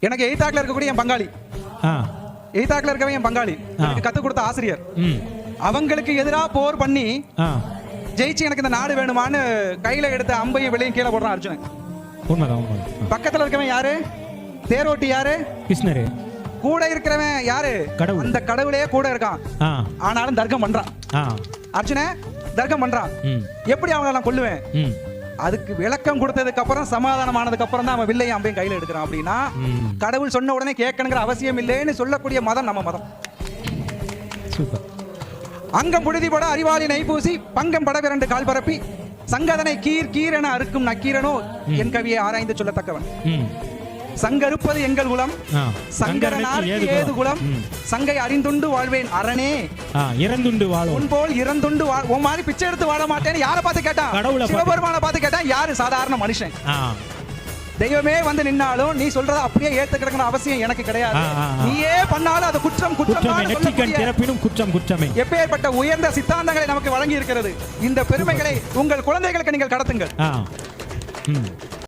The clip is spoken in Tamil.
எனக்கு எய்தாக்கில் இருக்கக்கூடிய என் பங்காளி. ஆ. எய்தாக்கில் இருக்கவன் என் பங்காளி. எனக்கு கற்றுக் கொடுத்த ஆசிரியர். அவங்களுக்கு எதிராக போர் பண்ணி ஜெயிச்சு எனக்கு இந்த நாடு வேணுமான்னு கையில எடுத்த அம்பையும் வெளியும் கீழே போடுறான் அர்ஜுனன். பக்கத்துல இருக்கவன் யாரு? தேரோட்டி யாரு? கிருஷ்ணரு. கூட இருக்கிறவன் யாரு? கடவுள். அந்த கடவுளே கூட இருக்கான். ஆனாலும் தர்க்கம் பண்றான். அர்ஜுன தர்க்கம் பண்றான். எப்படி அவனை நான் கொல்லுவேன்? அதுக்கு விளக்கம் கொடுத்ததுக்கு அப்புறம் சமாதானம் ஆனதுக்கு அப்புறம் தான் அவன் வில்லையும் அம்பையும் கையில எடுக்கிறான். அப்படின்னா கடவுள் சொன்ன உடனே கேட்கணுங்கிற அவசியம் இல்லைன்னு சொல்லக்கூடிய மதம் நம்ம மதம். அங்கம் புழுதி பட அறிவாளி நைபூசி பங்கம் பட விரண்டு கால் பரப்பி சங்கதனை கீர் கீர் என அறுக்கும் நக்கீரனோ என் கவியை ஆராய்ந்து சொல்லத்தக்கவன். சங்கருப்பது எங்கள் குலம். சங்கரனார் ஏது குலம்? சங்கை அறிந்துண்டு வாழ்வேன் அரணே. இறந்துண்டு வாழும். உன் போல் இறந்துண்டு உன் மாதிரி பிச்சை எடுத்து வாழ மாட்டேன்னு யாரை பார்த்து கேட்டான். சிவபெருமானை பார்த்து கேட்டான் யாரு? சாதாரண மனுஷன். தெய்வமே வந்து நின்னாலும் நீ சொல்றத அப்படியே ஏத்துக்கிற அவசியம் எனக்கு கிடையாது. நீயே பண்ணாலும் அது குற்றம் குற்றமே குற்றம் குற்றம் குற்றமே. எப்பேற்பட்ட உயர்ந்த சித்தாந்தங்களை நமக்கு வழங்கி இருக்கிறது இந்த பெருமைகளை உங்கள் குழந்தைகளுக்கு நீங்கள் கடத்துங்கள்.